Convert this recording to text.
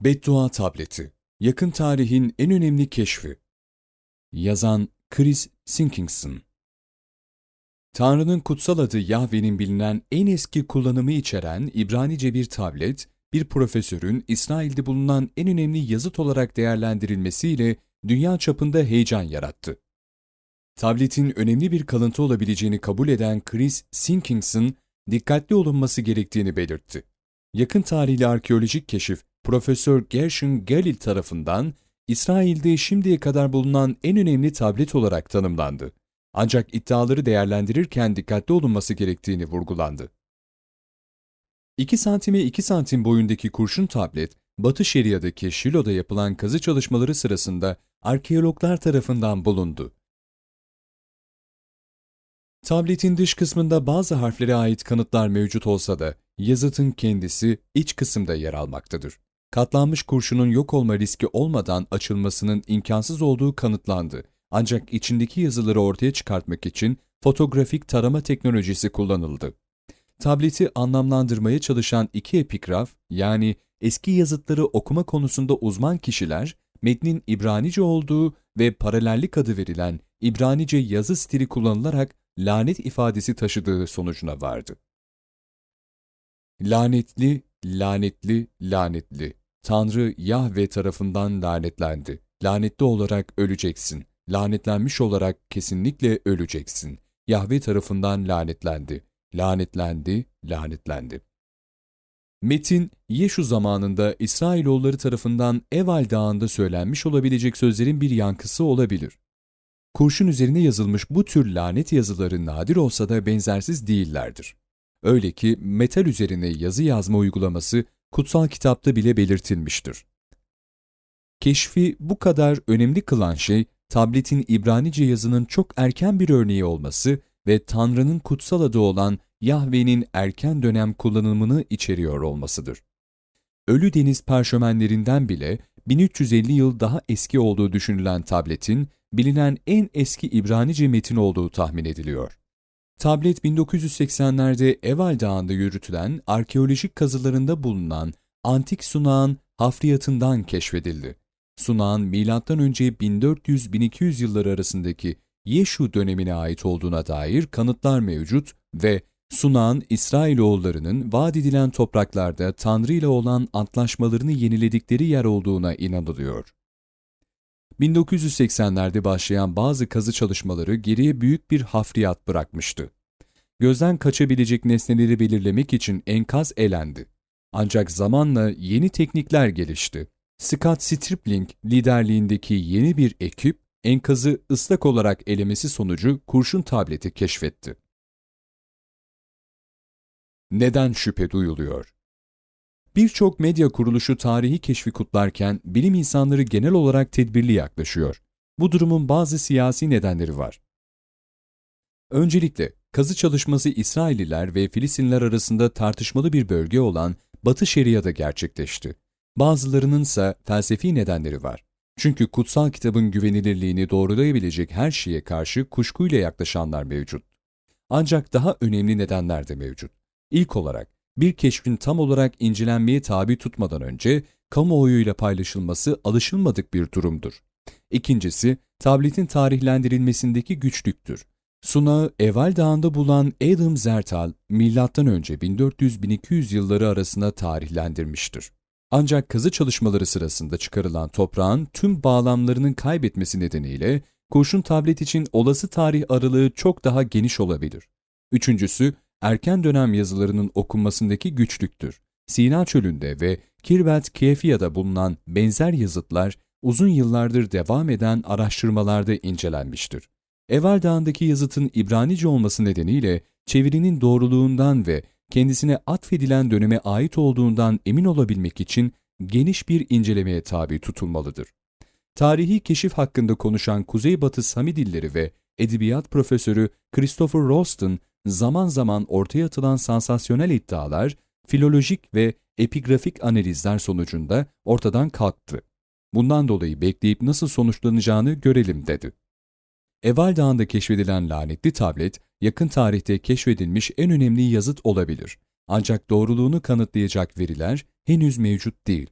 Beddua Tableti Yakın tarihin en önemli keşfi Yazan Chris Sinkinson Tanrı'nın kutsal adı Yahve'nin bilinen en eski kullanımı içeren İbranice bir tablet, bir profesörün İsrail'de bulunan en önemli yazıt olarak değerlendirilmesiyle dünya çapında heyecan yarattı. Tabletin önemli bir kalıntı olabileceğini kabul eden Chris Sinkinson, dikkatli olunması gerektiğini belirtti. Yakın tarihli arkeolojik keşif, Profesör Gershon Galil tarafından İsrail'de şimdiye kadar bulunan en önemli tablet olarak tanımlandı. Ancak iddiaları değerlendirirken dikkatli olunması gerektiğini vurgulandı. 2 santime 2 santim boyundaki kurşun tablet, Batı Şeria'daki Şilo'da yapılan kazı çalışmaları sırasında arkeologlar tarafından bulundu. Tabletin dış kısmında bazı harflere ait kanıtlar mevcut olsa da yazıtın kendisi iç kısımda yer almaktadır. Katlanmış kurşunun yok olma riski olmadan açılmasının imkansız olduğu kanıtlandı. Ancak içindeki yazıları ortaya çıkartmak için fotografik tarama teknolojisi kullanıldı. Tableti anlamlandırmaya çalışan iki epigraf, yani eski yazıtları okuma konusunda uzman kişiler, metnin İbranice olduğu ve paralellik adı verilen İbranice yazı stili kullanılarak lanet ifadesi taşıdığı sonucuna vardı. Lanetli, lanetli, lanetli. Tanrı Yahve tarafından lanetlendi. Lanetli olarak öleceksin. Lanetlenmiş olarak kesinlikle öleceksin. Yahve tarafından lanetlendi. Lanetlendi, lanetlendi. Metin, Yeşu zamanında İsrailoğulları tarafından Eval Dağı'nda söylenmiş olabilecek sözlerin bir yankısı olabilir. Kurşun üzerine yazılmış bu tür lanet yazıları nadir olsa da benzersiz değillerdir. Öyle ki metal üzerine yazı yazma uygulaması kutsal kitapta bile belirtilmiştir. Keşfi bu kadar önemli kılan şey, tabletin İbranice yazının çok erken bir örneği olması ve Tanrı'nın kutsal adı olan Yahve'nin erken dönem kullanımını içeriyor olmasıdır. Ölü deniz parşömenlerinden bile 1350 yıl daha eski olduğu düşünülen tabletin, bilinen en eski İbranice metin olduğu tahmin ediliyor. Tablet 1980'lerde Eval Dağı'nda yürütülen arkeolojik kazılarında bulunan antik sunağın hafriyatından keşfedildi. Sunağın M.Ö. 1400-1200 yılları arasındaki Yeşu dönemine ait olduğuna dair kanıtlar mevcut ve sunağın İsrailoğullarının vaat edilen topraklarda Tanrı ile olan antlaşmalarını yeniledikleri yer olduğuna inanılıyor. 1980'lerde başlayan bazı kazı çalışmaları geriye büyük bir hafriyat bırakmıştı. Gözden kaçabilecek nesneleri belirlemek için enkaz elendi. Ancak zamanla yeni teknikler gelişti. Scott Stripling liderliğindeki yeni bir ekip enkazı ıslak olarak elemesi sonucu kurşun tableti keşfetti. Neden şüphe duyuluyor? Birçok medya kuruluşu tarihi keşfi kutlarken bilim insanları genel olarak tedbirli yaklaşıyor. Bu durumun bazı siyasi nedenleri var. Öncelikle kazı çalışması İsrailliler ve Filistinler arasında tartışmalı bir bölge olan Batı Şeria'da gerçekleşti. Bazılarının ise felsefi nedenleri var. Çünkü kutsal kitabın güvenilirliğini doğrulayabilecek her şeye karşı kuşkuyla yaklaşanlar mevcut. Ancak daha önemli nedenler de mevcut. İlk olarak bir keşfin tam olarak incelenmeye tabi tutmadan önce kamuoyuyla paylaşılması alışılmadık bir durumdur. İkincisi, tabletin tarihlendirilmesindeki güçlüktür. Sunağı Eval Dağı'nda bulan Adam Zertal, M.Ö. 1400-1200 yılları arasında tarihlendirmiştir. Ancak kazı çalışmaları sırasında çıkarılan toprağın tüm bağlamlarının kaybetmesi nedeniyle kurşun tablet için olası tarih aralığı çok daha geniş olabilir. Üçüncüsü, erken dönem yazılarının okunmasındaki güçlüktür. Sina çölünde ve Kirbet Kefiya'da bulunan benzer yazıtlar uzun yıllardır devam eden araştırmalarda incelenmiştir. Eval Dağı'ndaki yazıtın İbranice olması nedeniyle çevirinin doğruluğundan ve kendisine atfedilen döneme ait olduğundan emin olabilmek için geniş bir incelemeye tabi tutulmalıdır. Tarihi keşif hakkında konuşan Kuzeybatı Samidilleri ve edebiyat profesörü Christopher Ralston zaman zaman ortaya atılan sansasyonel iddialar, filolojik ve epigrafik analizler sonucunda ortadan kalktı. Bundan dolayı bekleyip nasıl sonuçlanacağını görelim dedi. Eval Dağı'nda keşfedilen lanetli tablet, yakın tarihte keşfedilmiş en önemli yazıt olabilir. Ancak doğruluğunu kanıtlayacak veriler henüz mevcut değil.